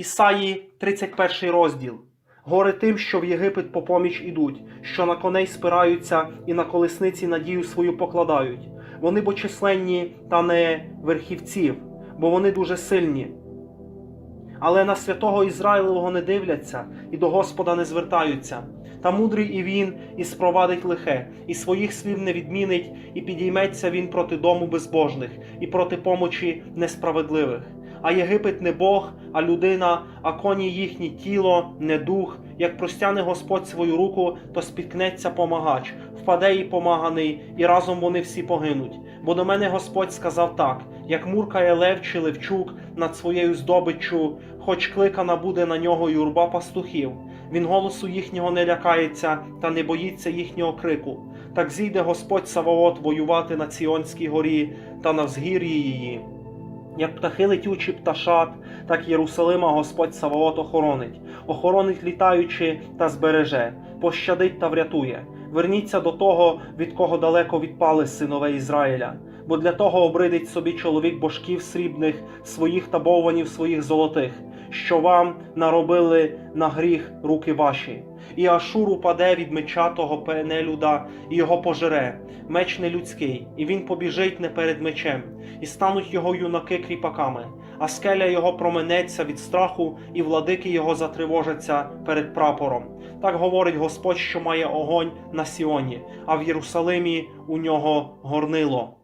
Ісаї, 31 розділ. Горе тим, що в Єгипет по поміч ідуть, що на коней спираються і на колесниці надію свою покладають. Вони бо численні, та не верхівців, бо вони дуже сильні. Але на святого Ізраїлевого не дивляться і до Господа не звертаються. Та мудрий і він, і спровадить лихе, і своїх слів не відмінить, і підійметься він проти дому безбожних, і проти помочі несправедливих. А Єгипет не Бог, а людина, а коні їхні тіло, не дух. Як простяне Господь свою руку, то спіткнеться помагач, впаде і помаганий, і разом вони всі погинуть. Бо до мене Господь сказав так: як муркає лев чи левчук над своєю здобиччю, хоч кликана буде на нього юрба пастухів. Він голосу їхнього не лякається та не боїться їхнього крику. Так зійде Господь Саваот воювати на Ціонській горі та на взгір'ї її. Як птахи летючі пташат, так Єрусалима Господь Саваот охоронить, охоронить літаючи та збереже, пощадить та врятує. Верніться до того, від кого далеко відпали синове Ізраїля. Бо для того обридить собі чоловік божків срібних, своїх та бовванів своїх золотих, що вам наробили на гріх руки ваші. І Ашур упаде від меча того Пенелюда, і його пожере, меч не людський, і він побіжить не перед мечем, і стануть його юнаки кріпаками, а скеля його променеться від страху, і владики його затривожаться перед прапором. Так говорить Господь, що має огонь на Сіоні, а в Єрусалимі у нього горнило.